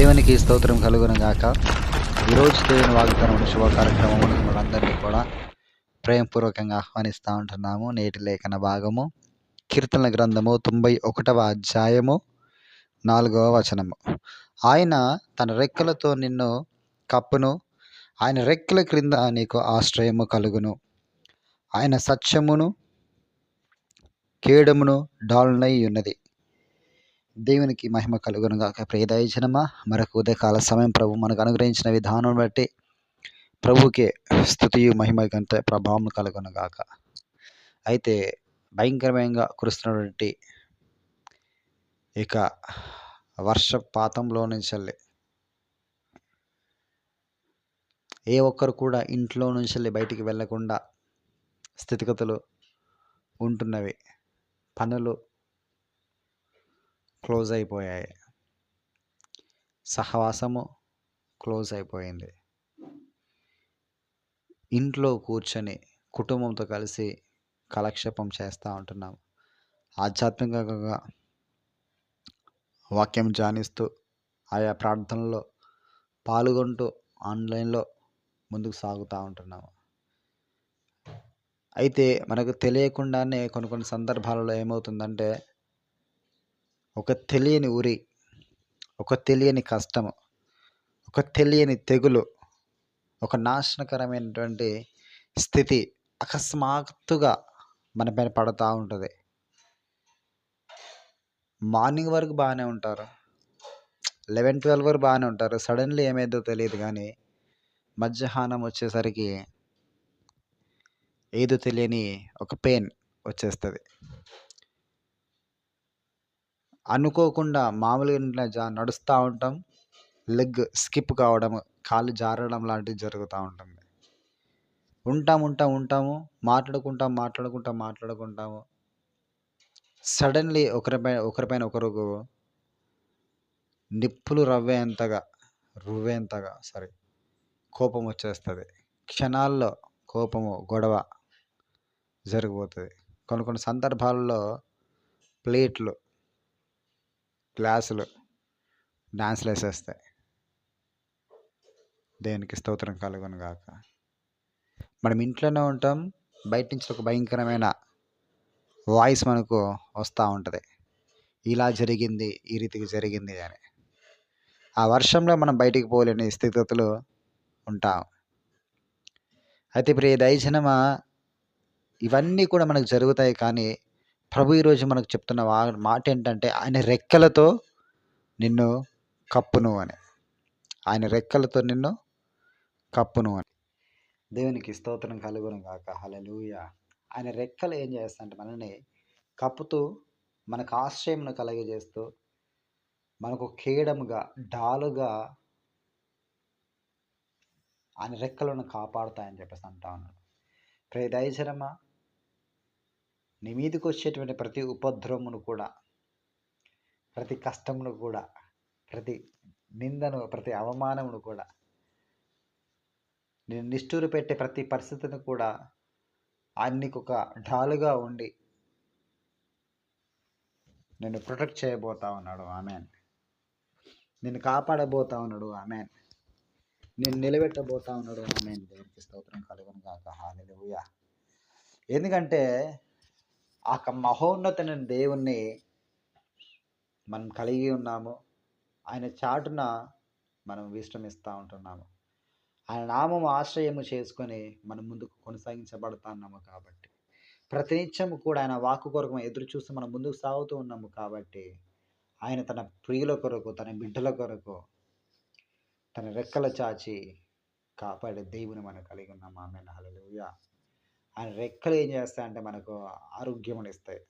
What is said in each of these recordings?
దేవునికి స్తోత్రం కలుగును గాక. ఈరోజు దేవుని వాగ్దానం శుభ కార్యక్రమం మనందరినీ కూడా ప్రేమపూర్వకంగా ఆహ్వానిస్తూ ఉంటున్నాము. నేటి లేఖన భాగము కీర్తన గ్రంథము తొంభై ఒకటవ అధ్యాయము నాలుగవ వచనము. ఆయన తన రెక్కలతో నిన్ను కప్పును ఆయన రెక్కల క్రింద నీకు ఆశ్రయము కలుగును. ఆయన సత్యమును కేడమును డాల్నై ఉన్నది. దేవునికి మహిమ కలుగునుగాక గాక. ప్రియదయజనమా మరొక ఉదయకాల సమయం ప్రభు మనకు అనుగ్రహించిన విధానం బట్టి ప్రభుకే స్థుతియు మహిమ కంటే ప్రభావం కలుగునుగాక అయితే భయంకరమైన కురుస్తున్నటువంటి ఇక వర్షపాతంలో నుంచి వెళ్ళి ఏ ఒక్కరు కూడా ఇంట్లో నుంచి వెళ్ళి బయటికి వెళ్ళకుండా స్థితిగతులు ఉంటున్నవి. పనులు క్లోజ్ అయిపోయాయి. సహవాసము క్లోజ్ అయిపోయింది. ఇంట్లో కూర్చొని కుటుంబంతో కలిసి కాలక్షేపం చేస్తూ ఉంటున్నాం ఆధ్యాత్మికంగా వాక్యం ధ్యానిస్తూ ఆయా ప్రార్థనలో పాల్గొంటూ ఆన్లైన్లో ముందుకు సాగుతూ ఉంటున్నాము. అయితే మనకు తెలియకుండానే కొన్ని కొన్ని సందర్భాలలో ఏమవుతుందంటే ఒక తెలియని ఉరి ఒక తెలియని కష్టము ఒక తెలియని తెగులు ఒక నాశనకరమైనటువంటి స్థితి అకస్మాత్తుగా మన పైన పడుతూ ఉంటుంది. మార్నింగ్ వరకు బాగానే ఉంటారు. లెవెన్ ట్వెల్వ్ వరకు బాగానే ఉంటారు. సడన్లీ ఏమైందో తెలియదు కానీ మధ్యాహ్నం వచ్చేసరికి ఏదో తెలియని ఒక పెయిన్ వచ్చేస్తుంది. అనుకోకుండా మామూలుగా జా నడుస్తూ ఉంటాం. లెగ్ స్కిప్ కావడం కాలు జారడం లాంటివి జరుగుతూ ఉంటుంది. ఉంటాం ఉంటాం ఉంటాము. మాట్లాడుకుంటాం మాట్లాడుకుంటాం మాట్లాడుకుంటాము. సడన్లీ ఒకరిపై ఒకరిపైన ఒకరు నిప్పులు రవ్వేంతగా రువ్వేంతగా సారీ కోపం వచ్చేస్తుంది. క్షణాల్లో కోపము గొడవ జరిగిపోతుంది. కొన్ని కొన్ని సందర్భాల్లో ప్లేట్లు క్లాసులు డాన్స్లు వేసేస్తాయి. దేనికి స్తోత్రం కలుగును గాక. మనం ఇంట్లోనే ఉంటాం బయట నుంచి ఒక భయంకరమైన వాయిస్ మనకు వస్తూ ఉంటుంది. ఇలా జరిగింది ఈ రీతికి జరిగింది అని. ఆ వర్షంలో మనం బయటికి పోలేని స్థితిగతులు ఉంటాం. అయితే ప్రియ దయజనమా ఇవన్నీ కూడా మనకు జరుగుతాయి కానీ ప్రభు ఈరోజు మనకు చెప్తున్న వా- మాట ఏంటంటే ఆయన రెక్కలతో నిన్ను కప్పును అని. ఆయన రెక్కలతో నిన్ను కప్పును అని. దేవునికి స్తోత్రం కలుగును గాక. హలలుయ ఆయన రెక్కలు ఏం చేస్తాయంటే మనల్ని కప్పుతూ మనకు ఆశ్రయంను కలగజేస్తూ మనకు కేడముగా డాలుగా ఆయన రెక్కలను కాపాడుతాయని చెప్పేసి అంటా ఉన్నాడు. ప్రే దయచరమా నీ మీదకి వచ్చేటువంటి ప్రతి ఉపద్రవమును కూడా ప్రతి కష్టమును కూడా ప్రతి నిందను ప్రతి అవమానమును కూడా నేను నిష్ఠూరు పెట్టే ప్రతి పరిస్థితిని కూడా అన్నికొక ఢాలుగా ఉండి నేను ప్రొటెక్ట్ చేయబోతా ఉన్నాడు. ఆమెన్. నేను కాపాడబోతా ఉన్నాడు. ఆమెన్. నేను నిలబెట్టబోతా ఉన్నాడు. ఆమెన్. దేవునికి స్తోత్రం కలుగును కాక హాలెలూయా ఎందుకంటే ఆ మహోన్నతమైన దేవుణ్ణి మనం కలిగి ఉన్నాము. ఆయన చాటున మనం విశ్రమిస్తూ ఉంటున్నాము. ఆయన నామం ఆశ్రయము చేసుకొని మనం ముందుకు కొనసాగించబడుతున్నాము కాబట్టి. ప్రతినిత్యము కూడా ఆయన వాక్కు కొరకు ఎదురు చూస్తూ మనం ముందుకు సాగుతూ ఉన్నాము కాబట్టి ఆయన తన ప్రియుల కొరకు తన బిడ్డల కొరకు తన రెక్కల చాచి కాపాడే దేవుని మనం కలిగి ఉన్నాం ఆమె హల్లెలూయా. ఆయన రెక్కలు ఏం చేస్తాయంటే మనకు ఆరోగ్యమునిస్తాయి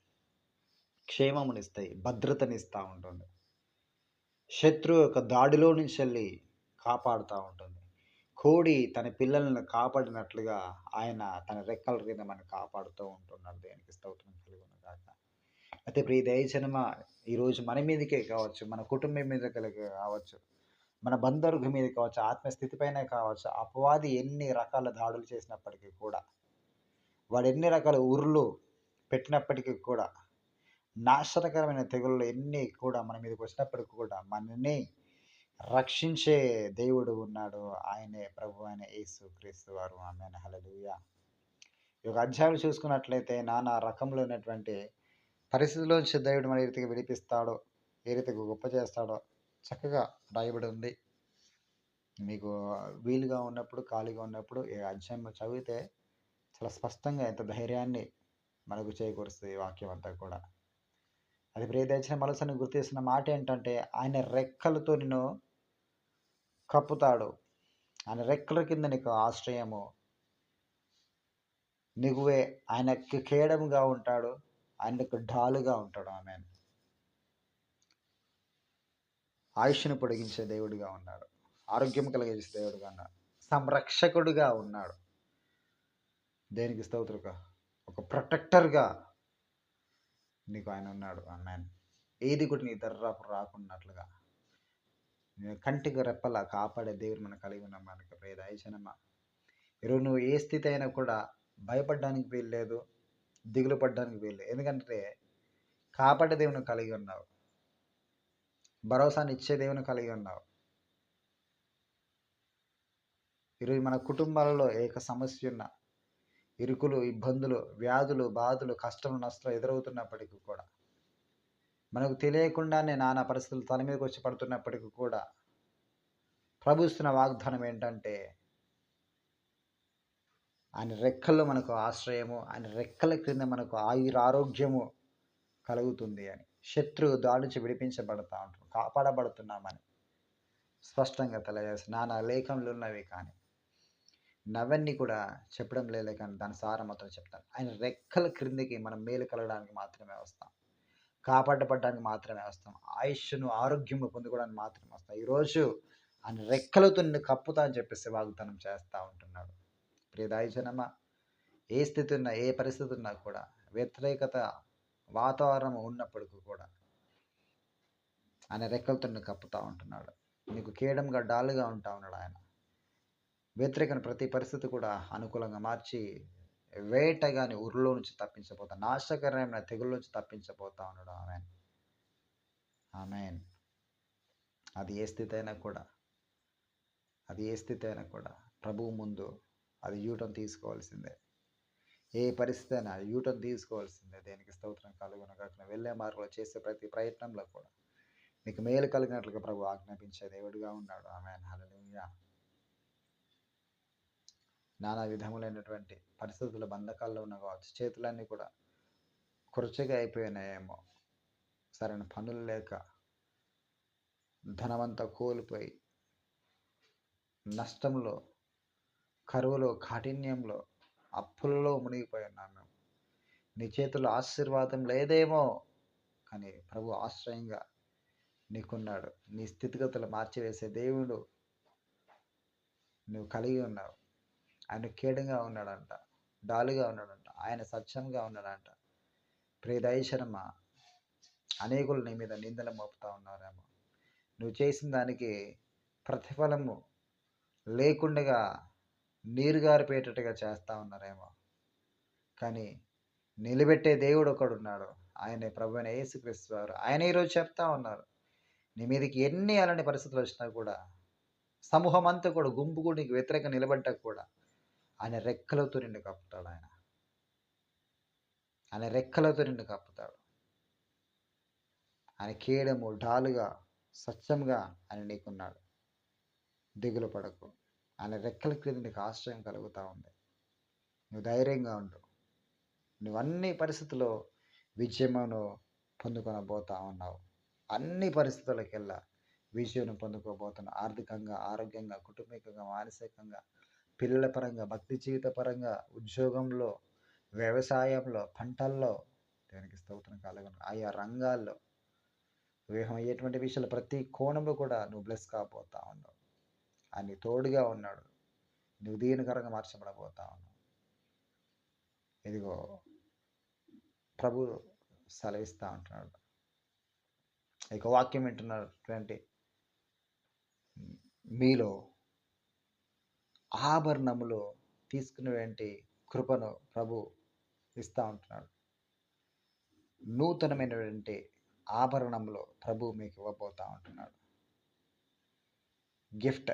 క్షేమమునిస్తాయి భద్రతనిస్తూ ఉంటుంది. శత్రువు యొక్క దాడిలో నుంచి వెళ్ళి కాపాడుతూ ఉంటుంది. కోడి తన పిల్లలను కాపాడినట్లుగా ఆయన తన రెక్కల కింద మనం కాపాడుతూ ఉంటున్నాడు. దేనికి స్తోత్రం కలుగును కాక అయితే ప్రియ దయచనమ ఈరోజు మన మీదకే కావచ్చు మన కుటుంబం మీద కలిగి కావచ్చు మన బంధువర్గం మీద కావచ్చు ఆత్మస్థితిపైనే కావచ్చు అపవాది ఎన్ని రకాల దాడులు చేసినప్పటికీ కూడా వాడు ఎన్ని రకాల ఉర్లు పెట్టినప్పటికీ కూడా నాశనకరమైన తెగుళ్ళు ఎన్ని కూడా మన మీదకి వచ్చినప్పటికీ కూడా మనని రక్షించే దేవుడు ఉన్నాడు. ఆయనే ప్రభు అయిన యేసు క్రీస్తు వారు. ఆమె హలలుయ ఈ యొక్క అధ్యాయులు చూసుకున్నట్లయితే నానా రకంలో ఉన్నటువంటి పరిస్థితుల్లోంచి దేవుడు మన ఏ విడిపిస్తాడో ఏ రీతికి గొప్ప చేస్తాడో చక్కగా రాయబడి ఉంది. మీకు వీలుగా ఉన్నప్పుడు ఖాళీగా ఉన్నప్పుడు ఈ అధ్యాయం చదివితే చాలా స్పష్టంగా ఎంత ధైర్యాన్ని మనకు చేకూరుస్తుంది వాక్యం అంతా కూడా. అది ప్రియదర్శన మనసుని గుర్తిస్తున్న మాట ఏంటంటే ఆయన రెక్కలతో నిన్ను కప్పుతాడు. ఆయన రెక్కల కింద నీకు ఆశ్రయము. నిగువే ఆయనకి కేడముగా ఉంటాడు. ఆయనకు ఢాలుగా ఉంటాడు. ఆమె ఆయుష్ను పొడిగించే దేవుడిగా ఉన్నాడు. ఆరోగ్యం కలిగించే దేవుడిగా ఉన్నాడు. సంరక్షకుడిగా ఉన్నాడు. దేనికి స్తోత్రుగా ఒక ప్రొటెక్టర్గా నీకు ఆయన ఉన్నాడు. అమ్మాన్ ఏది కూడా నీ దర్రాపు రాకున్నట్లుగా. కంటికి రెప్పలా కాపాడే దేవుడు మనం కలిగి ఉన్నాం మనకి ప్రేద ఐచనమ్మ ఈరోజు నువ్వు ఏ స్థితి అయినా కూడా భయపడడానికి వీల్లేదు దిగులు పడడానికి వీల్లేదు. ఎందుకంటే కాపాడే దేవుని కలిగి ఉన్నావు. భరోసాని ఇచ్చే దేవుని కలిగి ఉన్నావు. ఈరోజు మన కుటుంబాలలో ఏక సమస్య ఉన్న ఇరుకులు ఇబ్బందులు వ్యాధులు బాధలు కష్టం నష్టాలు ఎదురవుతున్నప్పటికీ కూడా. మనకు తెలియకుండానే నానా పరిస్థితులు తల మీదకి వచ్చి పడుతున్నప్పటికీ కూడా ప్రభుస్తున్న వాగ్దానం ఏంటంటే ఆయన రెక్కల్లో మనకు ఆశ్రయము ఆయన రెక్కల క్రింద మనకు ఆయురారోగ్యము కలుగుతుంది అని. శత్రువు దాడి నుంచి విడిపించబడతా ఉంటాం కాపాడబడుతున్నామని స్పష్టంగా తెలియజేసి నానా లేఖంలో ఉన్నవి కానీ నవన్నీ కూడా చెప్పడం లేదు కానీ దాని సారం మాత్రం చెప్తాను. ఆయన రెక్కల క్రిందికి మనం మేలు కలగడానికి మాత్రమే వస్తాం. కాపాడబడడానికి మాత్రమే వస్తాం. ఆయుష్ను ఆరోగ్యము పొందుకోవడానికి మాత్రమే వస్తాం. ఈరోజు ఆయన రెక్కలతో నిన్ను కప్పుతా అని చెప్పేసి వాగ్దానం చేస్తూ ఉంటున్నాడు. ప్రియదాయజనమ ఏ స్థితి ఉన్నా ఏ పరిస్థితి ఉన్నా కూడా వ్యతిరేకత వాతావరణం ఉన్నప్పటికీ కూడా ఆయన రెక్కలతో నిన్ను కప్పుతూ ఉంటున్నాడు. నీకు కేడంగా డాలుగా ఉంటా ఉన్నాడు ఆయన. వ్యతిరేకమైన ప్రతి పరిస్థితి కూడా అనుకూలంగా మార్చి వేట కానీ ఉరిలో నుంచి తప్పించబోతా నాశకరమైన తెగుళ్ళ నుంచి తప్పించబోతా ఉన్నాడు. ఆమె ఆమెన్. అది ఏ స్థితి అయినా కూడా అది ఏ స్థితి అయినా కూడా ప్రభువు ముందు అది యూటర్న్ తీసుకోవాల్సిందే. ఏ పరిస్థితి అయినా యూటర్న్ తీసుకోవాల్సిందే. దేనికి స్తోత్రం కలుగున కాకుండా వెళ్ళే మార్గంలో చేసే ప్రతి ప్రయత్నంలో కూడా నీకు మేలు కలిగినట్లుగా ప్రభు ఆజ్ఞాపించే దేవుడిగా ఉన్నాడు. ఆమె హల్లెలూయా. నానా విధములైనటువంటి పరిస్థితుల బంధకాల్లో ఉన్న కావచ్చు చేతులన్నీ కూడా కురచగా అయిపోయినాయేమో. సరైన పనులు లేక ధనమంతా కోల్పోయి నష్టంలో కరువులో కాఠిన్యంలో అప్పులలో మునిగిపోయి ఉన్నాను నీ చేతుల్లో ఆశీర్వాదం లేదేమో కానీ ప్రభు ఆశ్రయంగా నీకున్నాడు. నీ స్థితిగతులు మార్చివేసే దేవుడు నువ్వు కలిగి ఉన్నావు. ఆయన కీడంగా ఉన్నాడంట డాలుగా ఉన్నాడంట ఆయన సత్యంగా ఉన్నాడంట. ప్రియదైశరమ అనేకులు నీ మీద నిందలు మోపుతా ఉన్నారేమో. నువ్వు చేసిన దానికి ప్రతిఫలము లేకుండగా నీరుగారిపోయేటట్టుగా చేస్తూ ఉన్నారేమో. కానీ నిలబెట్టే దేవుడు ఒకడున్నాడు ఆయనే ప్రభు అయిన యేసుక్రీస్తు వారు. ఆయన ఈరోజు చెప్తా ఉన్నారు. నీ మీదకి ఎన్ని అలాంటి పరిస్థితులు వచ్చినా కూడా సమూహం అంతా కూడా గుంపు కూడా నీకు వ్యతిరేకంగా నిలబడ్డా కూడా ఆయన రెక్కలతో నిన్ను కప్పుతాడు ఆయన. ఆయన రెక్కలతో నిన్ను కప్పుతాడు. ఆయన కేడము డాలుగా సత్యంగా ఆయన నీకున్నాడు. దిగులు పడకు. ఆయన రెక్కల క్రింద నీకు ఆశ్రయం కలుగుతూ ఉంది. నువ్వు ధైర్యంగా ఉండు. నువ్వు అన్ని పరిస్థితుల్లో విజయమును పొందుకొనబోతా ఉన్నావు. అన్ని పరిస్థితులకెల్లా విజయం పొందుకోబోతున్నావు. ఆర్థికంగా ఆరోగ్యంగా కుటుంబికంగా మానసికంగా పిల్లల పరంగా భక్తి జీవిత పరంగా ఉద్యోగంలో వ్యవసాయంలో పంటల్లో దేనికి స్తోత్రం కలగను. ఆయా రంగాల్లో వివాహం అయ్యేటువంటి విషయాలు ప్రతి కోణంలో కూడా నువ్వు బ్లెస్ కాబోతా ఉన్నావు. ఆయన తోడుగా ఉన్నాడు. నువ్వు దీనికరంగా మార్చబడబోతా ఉన్నావు. ఇదిగో ప్రభు సెలవిస్తూ ఉంటున్నాడు. ఇక వాక్యం వింటున్నటువంటి మీలో ఆభరణములు తీసుకునేటువంటి కృపను ప్రభు ఇస్తూ ఉంటున్నాడు. నూతనమైనటువంటి ఆభరణంలో ప్రభు మీకు ఇవ్వబోతూ ఉంటున్నాడు. Gift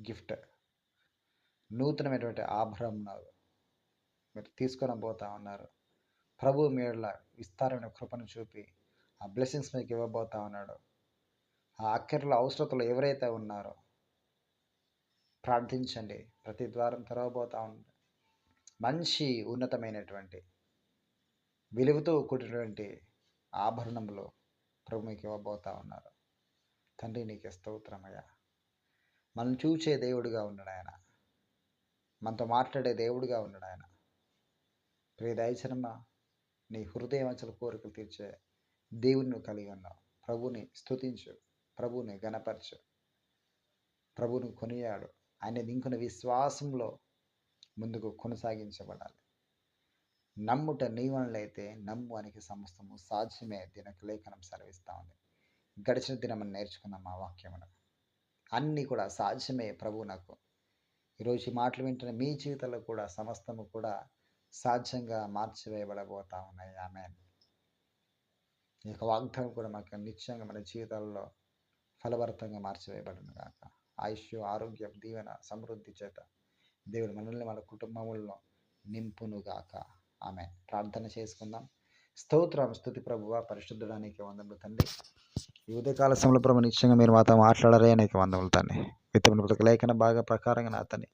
gift. నూతనమైనటువంటి ఆభరణాలు మీరు తీసుకొని పోతా ఉన్నారు. ప్రభు మీడల విస్తారమైన కృపను చూపి ఆ బ్లెస్సింగ్స్ మీకు ఇవ్వబోతా ఉన్నాడు. ఆ అక్కర్ల అవసరతలు ఎవరైతే ఉన్నారో ప్రార్థించండి. ప్రతి ద్వారం తెరవబోతూ ఉంది మంచి ఉన్నతమైనటువంటి విలువతో కూడినటువంటి ఆభరణములు ప్రభు మీకు ఇవ్వబోతా ఉన్నారు. తండ్రి నీకు స్తోత్రమయ్యా మనం చూచే దేవుడిగా ఉన్నాడు ఆయన మనతో మాట్లాడే దేవుడిగా ఉన్నాడు ఆయన ప్రియ దయచనమ్మ నీ హృదయవంచల కోరికలు తీర్చే దేవుని కలిగి ఉన్నావు. ప్రభుని స్తుతించు. ప్రభుని గణపరచు ప్రభుని కొనియాడు. ఆయన దింకున్న విశ్వాసంలో ముందుకు కొనసాగించబడాలి. నమ్ముట నీవనలైతే నమ్ము అనికి సమస్తము సాధ్యమే దినకు లేఖనం సెలవిస్తూ ఉంది. గడిచిన దినం మనం నేర్చుకున్నాం ఆ వాక్యమును. అన్నీ కూడా సాధ్యమే ప్రభు నాకు. ఈరోజు ఈ మాటలు వింటున్న మీ జీవితంలో కూడా సమస్తము కూడా సాధ్యంగా మార్చివేయబడబోతా ఉన్నాయి. ఆమె ఈ యొక్క వాగ్దానం కూడా మాకు నిత్యంగా మన జీవితాల్లో ఫలభరితంగా మార్చివేయబడును కాక ఆయుష్ ఆరోగ్యం దీవెన సమృద్ధి చేత దేవుడు మనల్ని మన కుటుంబములను నింపునుగాక. ఆమె ప్రార్థన చేసుకుందాం. స్తోత్రం స్థుతి ప్రభువ పరిశుద్ధడానికి వందములు తండ్రి. ఈ ఉదయకాల సమయంలో ప్రభు నిశ్చయంగా మీరు మాతో మాట్లాడరే అనేక వందములు తండ్రి. విత్తమైన ప్రతి లేఖన బాగా ప్రకారంగా నా తండ్రి.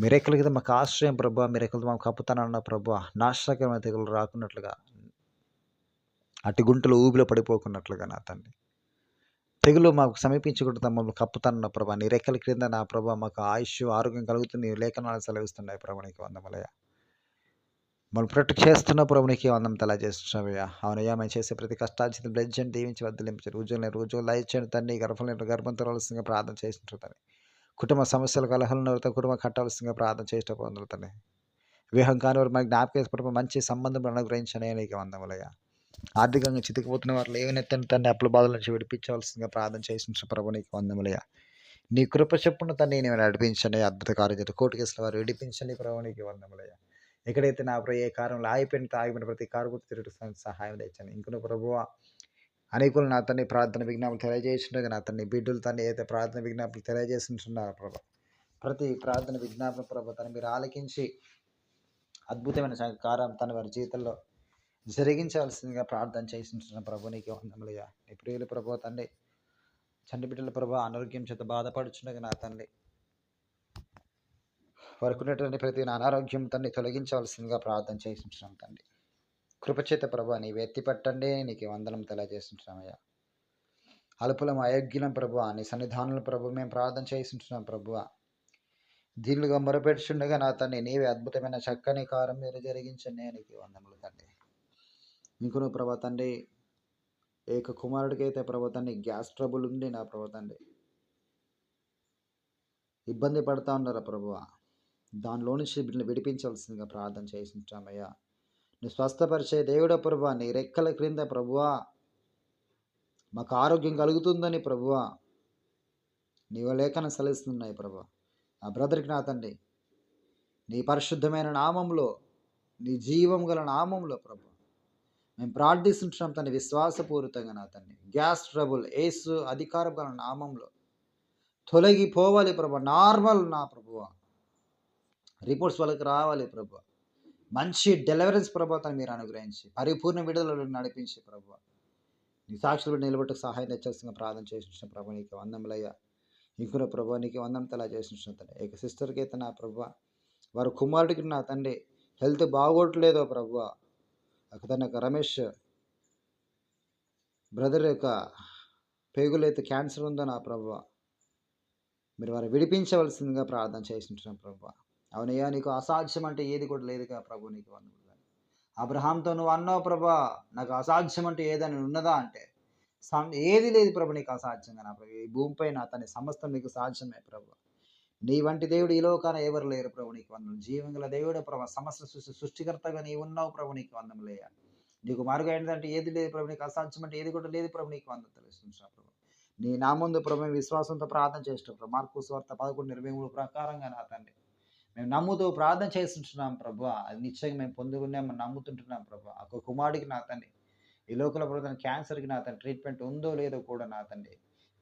మిరెక్కల కింద మాకు ఆశ్రయం ప్రభు మిరెక్కలతో మాకు కప్పుతానన్న ప్రభు నాశనకరమైన తెగులు రాకున్నట్లుగా అటు గుంటలు ఊబిలో పడిపోకున్నట్లుగా నా తండ్రి. తెగులు మాకు సమీపించకుండా మమ్మల్ని కప్పుతన్న ప్రభా. నీ రెక్కల క్రింద నా ప్రభా మాకు ఆయుష్ ఆరోగ్యం కలుగుతుంది. లేఖనాలు సెలవిస్తున్నాయి ప్రభు నీకు వందములయ్య మనం ప్రొటెక్ట్ చేస్తున్న ప్రభు నీకు వందం తలా చేస్తున్నావయ్యా అవునయ్యా మేము చేసే ప్రతి కష్టార్జిత బ్లడ్ అని దీవించి వద్దలించారు రోజులు రోజు లైచండి తండ్రి గర్భంలో గర్భం తెరవలసిందిగా ప్రార్థన చేస్తుంటుంది కుటుంబ సమస్యలు కలహాలను కుటుంబం కట్టవలసిందిగా ప్రార్థన చేసేటప్పుడు పొందుతుంది వివాహం కాని వారు మా జ్ఞాపకం మంచి సంబంధం అనుగ్రహించనే నీకు వందములయ్యా ఆర్థికంగా చితికిపోతున్న వారు లేవనెత్తని తన్ని అప్పుల బాధల నుంచి విడిపించవలసిందిగా ప్రార్థన చేసిన ప్రభు నీకు వందములయ్యా. నీ కృప చెప్పున తన్ని నేను నడిపించండి అద్భుత కార్యం కోర్టు కేసుల వారు విడిపించండి ప్రభు నీకు వందములయ్యా. ఎక్కడైతే నా ప్రభు ఏ కారంలో ఆగిపోయిన ఆగిపోయిన ప్రతి కారు గుర్తు తిరుగుతానికి సహాయం తెచ్చాను ఇంకొన ప్రభువ అనేకులు నా తన్ని ప్రార్థన విజ్ఞాపనలు తెలియజేస్తుండగా నా తన్ని బిడ్డలు తన్ని ఏదైతే ప్రార్థన విజ్ఞాపనలు తెలియజేస్తుంటున్నారు ప్రభు ప్రతి ప్రార్థన విజ్ఞాపన ప్రభు తను మీరు ఆలకించి అద్భుతమైన కారం తన వారి జీవితంలో జరిగించాల్సిందిగా ప్రార్థన చేసిన ప్రభు నీకు వందములయ్యా నీ ప్రియుల ప్రభు తండ్రి చంటి బిడ్డల ప్రభు అనారోగ్యం చేత బాధపడుచుండగా నా తండ్రి. వరకున్నటువంటి ప్రతి అనారోగ్యం తండ్రి తొలగించవలసిందిగా ప్రార్థన చేసింటున్నాం తండ్రి. కృపచేత ప్రభు నీవు ఎత్తిపట్టండి నీకు వందనం తెలియజేస్తుంటున్నామయ్యా అలుపులం అయోగ్యులం ప్రభు నీ సన్నిధానుల ప్రభు మేము ప్రార్థన చేస్తుంటున్నాం ప్రభువ దీనిగా మొరపెడుచుండగా నా తండ్రి నీవే అద్భుతమైన చక్కని కారం మీరు జరిగించండి నీకు వందములు తండ్రి. ఇంకొన ప్రభా తండ్రి ఏక కుమారుడికైతే ప్రభా తండ్రి గ్యాస్ ట్రబుల్ ఉంది నా ప్రభా తండ్రి ఇబ్బంది పడతా ఉన్నారా ప్రభువ? దానిలో నుంచి విడిపించాల్సిందిగా ప్రార్థన చేసింటామయ్యా నువ్వు స్వస్థపరిచే దేవుడ ప్రభు నీ రెక్కల క్రింద ప్రభువా. మాకు ఆరోగ్యం కలుగుతుందని ప్రభువ. నీవ లేఖన సలిస్తున్నాయి ప్రభు ఆ బ్రదర్కి నా తండ్రి నీ పరిశుద్ధమైన నామంలో నీ జీవం గల నామంలో ప్రభు మేము ప్రార్థిస్తుంటున్నాం తన విశ్వాసపూరితంగా నా తండ్రి గ్యాస్ ట్రబుల్ ఏసు అధికారం గల నామంలో తొలగిపోవాలి ప్రభు. నార్మల్ నా ప్రభువ. రిపోర్ట్స్ వాళ్ళకి రావాలి ప్రభు. మంచి డెలివరెన్స్ ప్రభాతాన్ని మీరు అనుగ్రహించి. పరిపూర్ణ విడుదల నడిపించి ప్రభు. నీ సాక్షులు నిలబెట్టుకు సహాయం తెచ్చాల్సిన ప్రార్థన చేసిన ప్రభు. నీకు వందములయ్యా. ఇంకొన ప్రభు నీకు వందం తలా చేసిన తండ్రి ఇక సిస్టర్కి అయితే నా ప్రభు వారి కుమారుడికి నా తండ్రి హెల్త్ బాగోట్లేదో ప్రభు. తన యొక్క రమేష్ బ్రదర్ యొక్క పేగులు అయితే క్యాన్సర్ ఉందో నా ప్రభు మీరు వారు విడిపించవలసిందిగా ప్రార్థన చేసింటున్నాం ప్రభు. అవునయ్యా నీకు అసాధ్యం అంటే ఏది కూడా లేదుగా ప్రభు నీకు వందములు అబ్రహాంతో నువ్వు అన్నావు ప్రభా నాకు అసాధ్యం అంటే ఏదని ఉన్నదా అంటే ఏది లేదు ప్రభు నీకు అసాధ్యంగా నా ప్రభు. ఈ భూమిపై నా తన సమస్తం నీకు సాధ్యమే ప్రభు. నీ వంటి దేవుడు ఈ లోకాన ఎవరు లేరు ప్రభు నీకు వందం జీవంగల దేవుడు ప్రభు. సమస్త సృష్టి సృష్టికర్తగా నీవు ఉన్నావు ప్రభు నీకు వందములేయ నీకు మార్గం ఏంటంటే ఏది లేదు ప్రభు నీకు అసాధ్యం అంటే ఏది కూడా లేదు ప్రభు నీకు వందం తెలుస్తుంది ప్రభు. నీ నా ముందు ప్రభు విశ్వాసంతో ప్రార్థన చేస్తాం ప్రభు. మార్పు స్వార్థ పదకొండు ఇరవై మూడు ప్రకారంగా నా తండ్రి. మేము నమ్ముతూ ప్రార్థన చేస్తుంటున్నాం ప్రభు. అది నిశ్చయంగా మేము పొందుకున్నాం నమ్ముతుంటున్నాం ప్రభు. ఒక కుమారుడికి నా తండ్రి ఈ లోకల ప్రభుత్వం క్యాన్సర్కి నా తండ్రి ట్రీట్మెంట్ ఉందో లేదో కూడా నా తండ్రి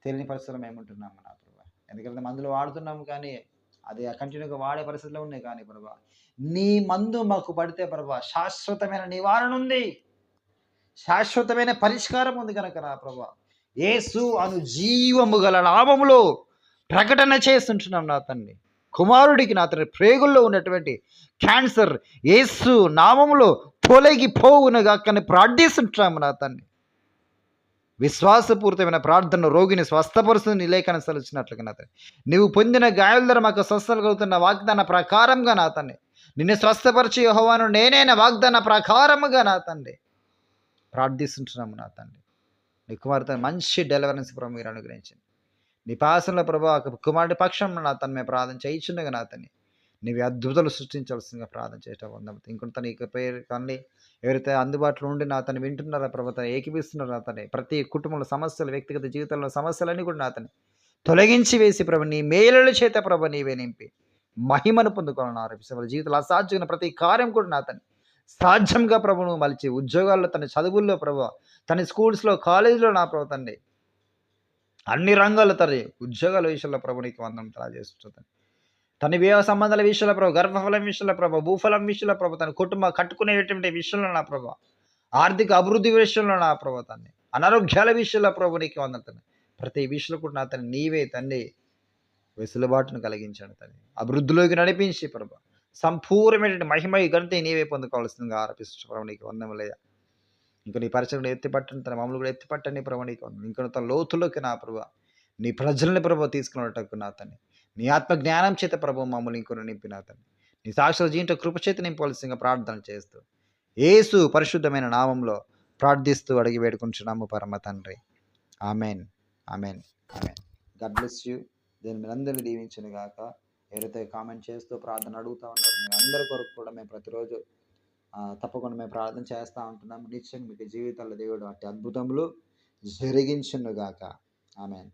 తెలియని పరిస్థితులు మేము ఉంటున్నాము నా ఎందుకంటే మందులు వాడుతున్నాము కానీ అది కంటిన్యూగా వాడే పరిస్థితిలో ఉన్నాయి కానీ ప్రభా. నీ మందు మాకు పడితే ప్రభా శాశ్వతమైన నివారణ ఉంది. శాశ్వతమైన పరిష్కారం ఉంది కనుక నా ప్రభా. ఏసు అను జీవము గల నామములో ప్రకటన చేస్తుంటున్నాం నా తండ్రి. కుమారుడికి నా తండ్రి ప్రేగుల్లో ఉన్నటువంటి క్యాన్సర్ ఏసు నామములో తొలగిపోవునుగా కానీ ప్రార్థిస్తుంటున్నాము నా తండ్రి. విశ్వాసపూరితమైన ప్రార్థన రోగిని స్వస్థపరుస్తుంది లేఖన సలిచినట్లుగా నా తండ్రి. నీవు పొందిన గాయాల ద్వారా మాకు స్వస్థలు కలుగుతున్న వాగ్దాన ప్రకారంగా నా తండ్రి. నిన్ను స్వస్థపరిచి యెహోవాను నేనైన వాగ్దాన ప్రకారముగా నా తండ్రి. ప్రార్థిస్తుంటున్నాము నా తండ్రి. నీ కుమార్తె మంచి డెలివరెన్స్ ప్రభు మీరు అనుగ్రహించండి. నీ పాసంలో ప్రభు కుమారుడి పక్షం నా తను మేము ప్రార్థన చేయించుండగా నా తన్ని నీవి అద్భుతాలు సృష్టించాల్సిందిగా ప్రార్థన చేయటం ఉందాం ఇంకొంత నీకు పేరు కానీ ఎవరైతే అందుబాటులో ఉండి నా తను వింటున్నారా ప్రభు తను ఏకీపిస్తున్నారో అతని ప్రతి కుటుంబంలో సమస్యలు వ్యక్తిగత జీవితంలో సమస్యలన్నీ కూడా నా తను. తొలగించి వేసి ప్రభు నీ మేలుల చేత ప్రభు నీవే నింపి మహిమను పొందుకోవాలని ఆరోపిస్తే. వాళ్ళ జీవితంలో అసాధ్యమైన ప్రతి కార్యం కూడా నా తను. సాధ్యంగా ప్రభును మలిచి ఉద్యోగాల్లో తన చదువుల్లో ప్రభు తన స్కూల్స్లో కాలేజీలో నా ప్రభు తండ్రి అన్ని రంగాల్లో తన. ఉద్యోగాల విషయంలో ప్రభునికి వందనం తలా తన వివాహ సంబంధాల విషయంలో ప్రభు గర్భఫలం విషయంలో ప్రభు భూఫలం విషయంలో ప్రభు తన కుటుంబ కట్టుకునేటువంటి విషయంలో నా ప్రభు ఆర్థిక అభివృద్ధి విషయంలో నా ప్రభు తన్ని అనారోగ్యాల విషయంలో ప్రభు నీకు వందన ప్రతి విషయంలో కూడా నా తను నీవే తండ్రి వెసులుబాటును కలిగించాడు తండ్రి అభివృద్ధిలోకి నడిపించి ప్రభు సంపూర్ణమైనటువంటి మహిమ గణిత నీవే పొందుకోవాల్సిందిగా ఆరోపిస్తు ప్రభు నీకు వందం లేదా ఇంకా నీ పరిచయం ఎత్తిపట్టండి తన మమ్మల్ని కూడా ఎత్తిపట్టండి ప్రభు నీకు ఇంకా తన లోతులోకి నా ప్రభు నీ ప్రజల్ని ప్రభు తీసుకున్నట్టుకు నా తన్ని నీ ఆత్మ జ్ఞానం చేత ప్రభు మమ్మల్ని ఇంకొన్ని నింపిన అతన్ని. నీ సాక్షుల జీంట కృపచేత నింపవలసిందిగా ప్రార్థన చేస్తూ ఏసు పరిశుద్ధమైన నామంలో ప్రార్థిస్తూ అడిగి వేడుకుంటున్నాము పరమ తండ్రి. Amen. Amen. Amen. God bless you. దీన్ని మీరందరినీ దీవించిన గాక. ఎవరైతే కామెంట్ చేస్తూ ప్రార్థన అడుగుతా ఉన్నారు మీ అందరి కొరకు కూడా మేము ప్రతిరోజు తప్పకుండా మేము ప్రార్థన చేస్తూ ఉంటున్నాం నిశ్చయంగా మీకు జీవితాల్లో దేవుడు అట్టి అద్భుతములు జరిగించును గాక. ఆమెన్.